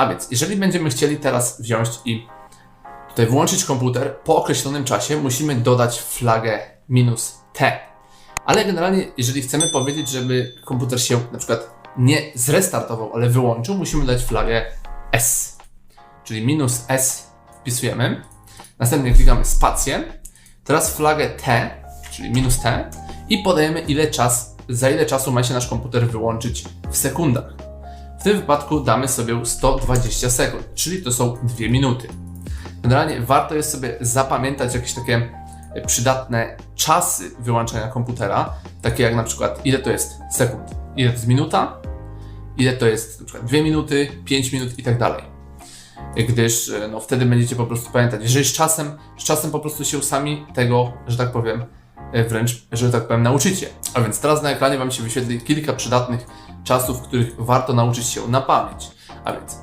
A więc, jeżeli będziemy chcieli teraz wziąć i tutaj włączyć komputer, po określonym czasie musimy dodać flagę minus T. Ale generalnie, jeżeli chcemy powiedzieć, żeby komputer się na przykład nie zrestartował, ale wyłączył, musimy dać flagę S. Czyli minus S wpisujemy. Następnie klikamy spację. Teraz flagę T, czyli minus T i podajemy ile czas, za ile czasu ma się nasz komputer wyłączyć w sekundach. W tym wypadku damy sobie 120 sekund, czyli to są 2 minuty. Generalnie warto jest sobie zapamiętać jakieś takie przydatne czasy wyłączania komputera, takie jak na przykład ile to jest sekund, ile to jest minuta, ile to jest na przykład 2 minuty, 5 minut i tak dalej. Gdyż no, wtedy będziecie po prostu pamiętać. Jeżeli z czasem, z czasem po prostu się sami tego, że tak powiem, wręcz, że tak powiem, nauczycie. A więc teraz na ekranie Wam się wyświetli kilka przydatnych czasów, których warto nauczyć się na pamięć. A więc